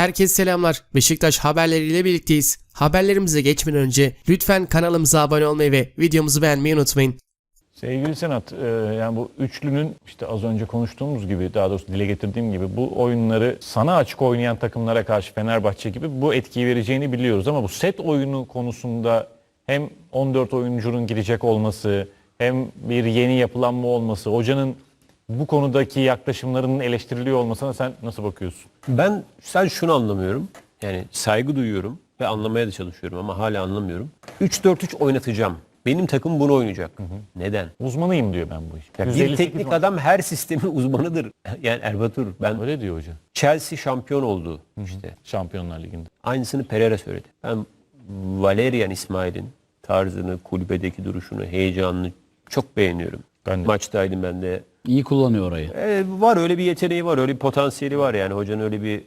Herkese selamlar. Beşiktaş haberleriyle birlikteyiz. Haberlerimize geçmeden önce lütfen kanalımıza abone olmayı ve videomuzu beğenmeyi unutmayın. Sevgili Senat, e, yani bu üçlünün işte az önce konuştuğumuz gibi, daha doğrusu dile getirdiğim gibi bu oyunları sana açık oynayan takımlara karşı Fenerbahçe gibi bu etkiyi vereceğini biliyoruz. Ama bu set oyunu konusunda hem 14 oyuncunun girecek olması, hem bir yeni yapılanma olması, hocanın bu konudaki yaklaşımlarının eleştiriliyor olmasına sen nasıl bakıyorsun? Ben sen şunu anlamıyorum. Yani saygı duyuyorum ve anlamaya da çalışıyorum ama hala anlamıyorum. 3-4-3 oynatacağım. Benim takım bunu oynayacak. Neden? Uzmanıyım diyor ben bu iş. Ya bir 158 teknik maç. adam her sistemin uzmanıdır. Yani Erbatur ben Öyle diyor hoca. Chelsea şampiyon oldu işte. Şampiyonlar Ligi'nde. Aynısını Pereira söyledi. Ben Valerian İsmail'in tarzını, kulübedeki duruşunu, heyecanını çok beğeniyorum. Ben de. Maçtaydım ben de. İyi kullanıyor orayı. E, var öyle bir yeteneği var, öyle bir potansiyeli var yani. Hocanın öyle bir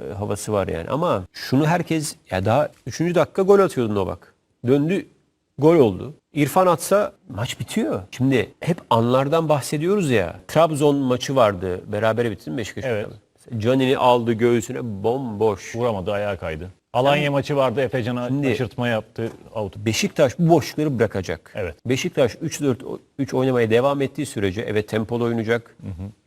e, havası var yani. Ama şunu herkes ya daha 3. dakika gol atıyordu Novak. Döndü gol oldu. İrfan atsa maç bitiyor. Şimdi hep anlardan bahsediyoruz ya. Trabzon maçı vardı. Berabere bitti mi Beşiktaş? Evet. Canini aldı göğsüne bomboş. Vuramadı, ayağa kaydı. Alanya maçı vardı, Efecan'a şaşırtma yaptı. Out. Beşiktaş bu boşlukları bırakacak. Evet. Beşiktaş 3-4-3 oynamaya devam ettiği sürece evet tempolu oynayacak.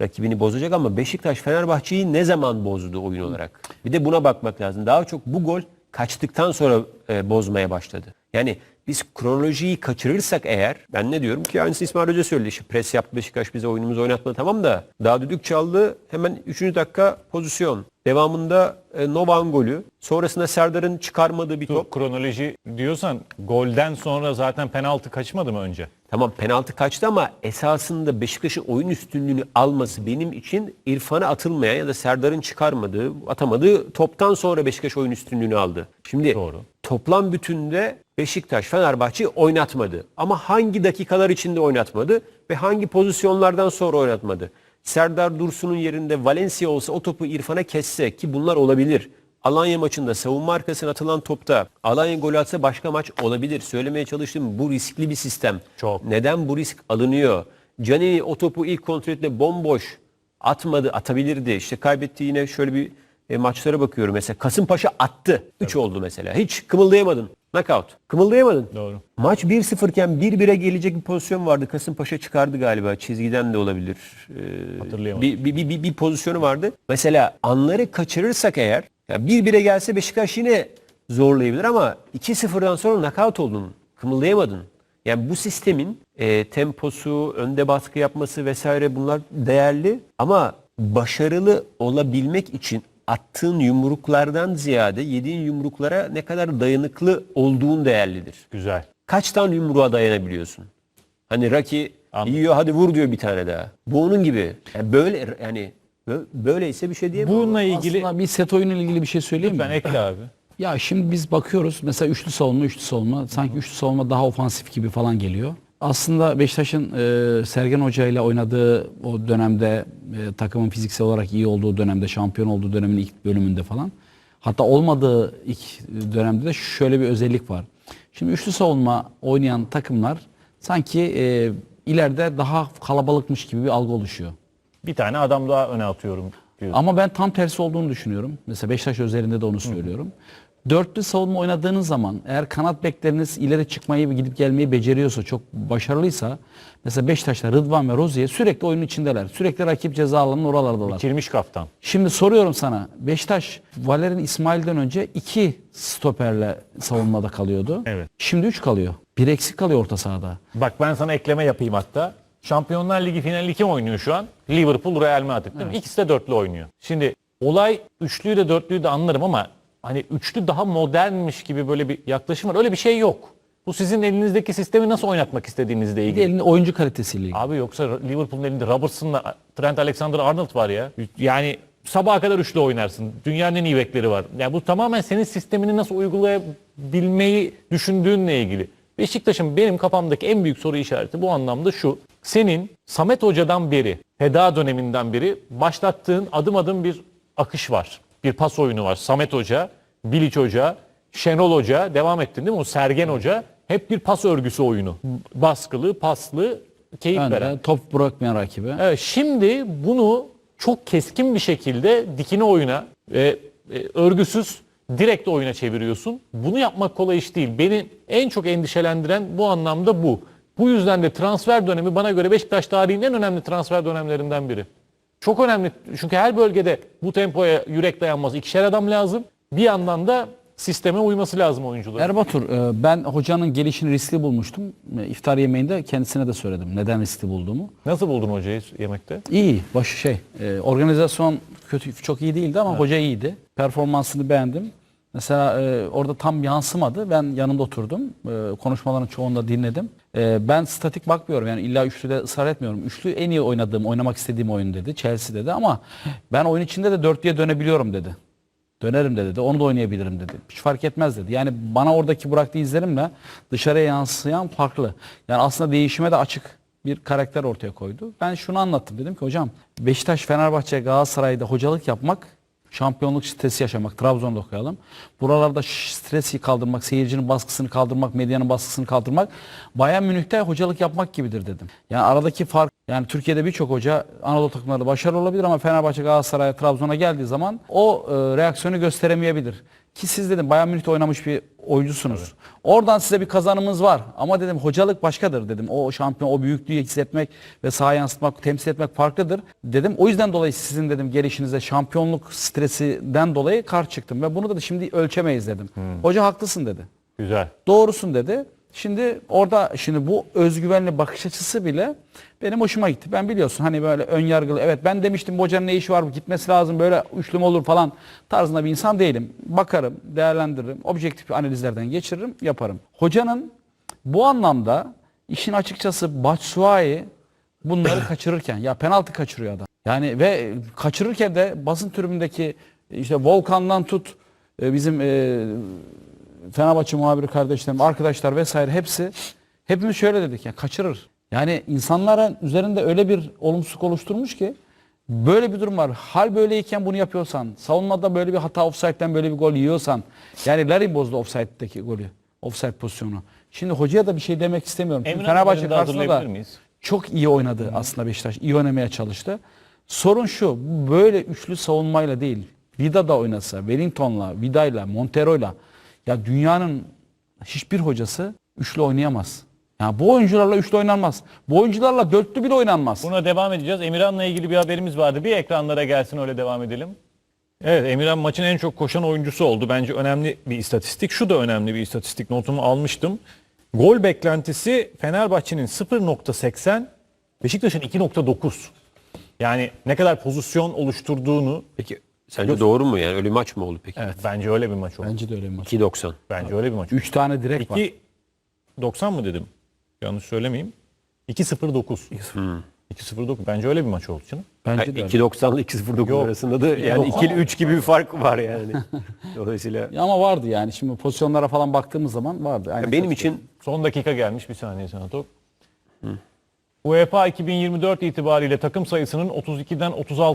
Rakibini bozacak ama Beşiktaş Fenerbahçe'yi ne zaman bozdu oyun olarak? Bir de buna bakmak lazım. Daha çok bu gol kaçtıktan sonra e, bozmaya başladı. Yani biz kronolojiyi kaçırırsak eğer ben ne diyorum ki aynısı İsmail Hoca söyledi işte pres yaptı Beşiktaş bize oyunumuzu oynatmadı tamam da daha düdük çaldı hemen 3. dakika pozisyon. Devamında e, Novak'ın golü. Sonrasında Serdar'ın çıkarmadığı bir top. Bu kronoloji diyorsan golden sonra zaten penaltı kaçmadı mı önce? Tamam penaltı kaçtı ama esasında Beşiktaş'ın oyun üstünlüğünü alması benim için İrfan'a atılmayan ya da Serdar'ın çıkarmadığı, atamadığı toptan sonra Beşiktaş oyun üstünlüğünü aldı. Şimdi Doğru. toplam bütünde Beşiktaş Fenerbahçe'yi oynatmadı. Ama hangi dakikalar içinde oynatmadı ve hangi pozisyonlardan sonra oynatmadı? Serdar Dursun'un yerinde Valencia olsa o topu İrfan'a kesse ki bunlar olabilir. Alanya maçında savunma arkasına atılan topta Alanya gol atsa başka maç olabilir. Söylemeye çalıştım bu riskli bir sistem. Çok. Neden bu risk alınıyor? Canini o topu ilk kontrolde bomboş atmadı, atabilirdi. İşte kaybetti yine şöyle bir e, maçlara bakıyorum. Mesela Kasımpaşa attı. 3 oldu mesela. Hiç kımıldayamadın. Knockout. Kımıldayamadın. Doğru. Maç 1-0 iken 1-1'e gelecek bir pozisyon vardı. Kasımpaşa çıkardı galiba. Çizgiden de olabilir. Ee, Hatırlayamadım. bir, bir, bir, bir, bir pozisyonu vardı. Mesela anları kaçırırsak eğer ya 1-1'e gelse Beşiktaş yine zorlayabilir ama 2-0'dan sonra knockout oldun. Kımıldayamadın. Yani bu sistemin e, temposu, önde baskı yapması vesaire bunlar değerli ama başarılı olabilmek için attığın yumruklardan ziyade yediğin yumruklara ne kadar dayanıklı olduğun değerlidir. Güzel. Kaç tane yumruğa dayanabiliyorsun? Hani Raki Anladım. yiyor hadi vur diyor bir tane daha. Bu onun gibi. Yani böyle yani bö- böyleyse bir şey diyemem. Bununla ilgili Aslında bir set oyunu ile ilgili bir şey söyleyeyim mi? ben ekle abi. Ya şimdi biz bakıyoruz mesela üçlü savunma, üçlü savunma. Sanki üçlü savunma daha ofansif gibi falan geliyor. Aslında Beşiktaş'ın e, Sergen Hoca ile oynadığı o dönemde e, takımın fiziksel olarak iyi olduğu dönemde, şampiyon olduğu dönemin ilk bölümünde falan. Hatta olmadığı ilk dönemde de şöyle bir özellik var. Şimdi üçlü savunma oynayan takımlar sanki e, ileride daha kalabalıkmış gibi bir algı oluşuyor. Bir tane adam daha öne atıyorum diyorsun. Ama ben tam tersi olduğunu düşünüyorum. Mesela Beşiktaş özelinde de onu söylüyorum. Dörtlü savunma oynadığınız zaman eğer kanat bekleriniz ileri çıkmayı ve gidip gelmeyi beceriyorsa, çok başarılıysa mesela Beşiktaş'ta Rıdvan ve Rozier sürekli oyunun içindeler. Sürekli rakip ceza alanının oralardalar. Bitirmiş kaftan. Şimdi soruyorum sana. Beşiktaş Valerian İsmail'den önce iki stoperle savunmada kalıyordu. Evet. Şimdi üç kalıyor. Bir eksik kalıyor orta sahada. Bak ben sana ekleme yapayım hatta. Şampiyonlar Ligi finali kim oynuyor şu an? Liverpool, Real Madrid değil mi? İkisi de dörtlü oynuyor. Şimdi olay üçlüyü de dörtlüyü de anlarım ama hani üçlü daha modernmiş gibi böyle bir yaklaşım var. Öyle bir şey yok. Bu sizin elinizdeki sistemi nasıl oynatmak istediğinizle ilgili. elinin oyuncu kalitesiyle ilgili. Abi yoksa Liverpool'un elinde Robertson'la Trent Alexander-Arnold var ya. Yani sabaha kadar üçlü oynarsın. Dünyanın en iyi bekleri var. Yani bu tamamen senin sistemini nasıl uygulayabilmeyi düşündüğünle ilgili. Beşiktaş'ın benim kafamdaki en büyük soru işareti bu anlamda şu. Senin Samet Hoca'dan beri, Feda döneminden beri başlattığın adım adım bir akış var. Bir pas oyunu var. Samet Hoca, Bilic Hoca, Şenol Hoca, devam ettin değil mi? O Sergen Hoca hep bir pas örgüsü oyunu. Baskılı, paslı, keyif veren. Yani top bırakmayan rakibe. Evet, şimdi bunu çok keskin bir şekilde dikine oyuna ve e, örgüsüz direkt oyuna çeviriyorsun. Bunu yapmak kolay iş değil. Beni en çok endişelendiren bu anlamda bu. Bu yüzden de transfer dönemi bana göre Beşiktaş tarihinin en önemli transfer dönemlerinden biri. Çok önemli çünkü her bölgede bu tempoya yürek dayanmaz. İkişer adam lazım. Bir yandan da sisteme uyması lazım oyuncuların. Erbatur e, ben hocanın gelişini riskli bulmuştum. E, İftar yemeğinde kendisine de söyledim neden riskli bulduğumu. Nasıl buldun hocayı yemekte? İyi, başı şey. e, organizasyon kötü çok iyi değildi ama hoca iyiydi. Performansını beğendim. Mesela e, orada tam yansımadı. Ben yanında oturdum. E, konuşmaların çoğunu da dinledim. E, ben statik bakmıyorum. Yani illa üçlüde ısrar etmiyorum. Üçlü en iyi oynadığım, oynamak istediğim oyun dedi. Chelsea dedi ama ben oyun içinde de dörtlüye dönebiliyorum dedi. Dönerim de dedi. Onu da oynayabilirim dedi. Hiç fark etmez dedi. Yani bana oradaki bıraktığı izlerimle dışarıya yansıyan farklı. Yani aslında değişime de açık bir karakter ortaya koydu. Ben şunu anlattım. Dedim ki hocam Beşiktaş, Fenerbahçe, Galatasaray'da hocalık yapmak şampiyonluk stresi yaşamak. Trabzon'da okuyalım. Buralarda stresi kaldırmak, seyircinin baskısını kaldırmak, medyanın baskısını kaldırmak Bayern Münih'te hocalık yapmak gibidir dedim. Yani aradaki fark yani Türkiye'de birçok hoca Anadolu takımlarında başarılı olabilir ama Fenerbahçe, Galatasaray, Trabzon'a geldiği zaman o e, reaksiyonu gösteremeyebilir. Ki siz dedim Bayern Münih'te oynamış bir oyuncusunuz. Oradan size bir kazanımız var. Ama dedim hocalık başkadır dedim. O şampiyon, o büyüklüğü hissetmek ve sahaya yansıtmak, temsil etmek farklıdır. Dedim o yüzden dolayı sizin dedim gelişinize şampiyonluk stresinden dolayı karşı çıktım. Ve bunu da şimdi ölçemeyiz dedim. Hoca haklısın dedi. Güzel. Doğrusun dedi. Şimdi orada şimdi bu özgüvenli bakış açısı bile benim hoşuma gitti. Ben biliyorsun hani böyle ön yargılı evet ben demiştim bu hocanın ne işi var gitmesi lazım böyle üçlüm olur falan tarzında bir insan değilim. Bakarım, değerlendiririm, objektif analizlerden geçiririm, yaparım. Hocanın bu anlamda işin açıkçası Batshuayi bunları kaçırırken ya penaltı kaçırıyor adam. Yani ve kaçırırken de basın tribündeki işte Volkan'dan tut e, bizim e, Fenerbahçe muhabiri kardeşlerim, arkadaşlar vesaire hepsi hepimiz şöyle dedik ya kaçırır. Yani insanların üzerinde öyle bir olumsuzluk oluşturmuş ki böyle bir durum var. Hal böyleyken bunu yapıyorsan, savunmada böyle bir hata offside'den böyle bir gol yiyorsan yani Larry bozdu offside'deki golü. Offside pozisyonu. Şimdi hocaya da bir şey demek istemiyorum. Çünkü Emre Fenerbahçe karşısında da miyiz? çok iyi oynadı aslında Beşiktaş. İyi oynamaya çalıştı. Sorun şu, böyle üçlü savunmayla değil. Vida da oynasa, Wellington'la, Vida'yla, Montero'yla ya dünyanın hiçbir hocası üçlü oynayamaz. Ya bu oyuncularla üçlü oynanmaz. Bu oyuncularla dörtlü bile oynanmaz. Buna devam edeceğiz. Emirhan'la ilgili bir haberimiz vardı. Bir ekranlara gelsin öyle devam edelim. Evet Emirhan maçın en çok koşan oyuncusu oldu. Bence önemli bir istatistik. Şu da önemli bir istatistik. Notumu almıştım. Gol beklentisi Fenerbahçe'nin 0.80, Beşiktaş'ın 2.9. Yani ne kadar pozisyon oluşturduğunu Peki sence doğru mu yani? Öyle bir maç mı oldu peki? evet bence öyle bir maç oldu. Bence de öyle bir maç. 2.90. Bence öyle bir maç. oldu. Üç tane direkt var. 2.90 mı dedim? Yanlış söylemeyeyim. 2.09. 2.09. Bence öyle bir maç oldu canım. Bence de öyle. 2.90 ile 2.09 Yok. arasında da yani 2 ile 3 gibi bir fark var yani. Dolayısıyla Ya Ama vardı yani. Şimdi pozisyonlara falan baktığımız zaman vardı. Aynen benim için Son dakika gelmiş bir saniye sana top. UEFA 2024 itibariyle takım sayısının 32'den 36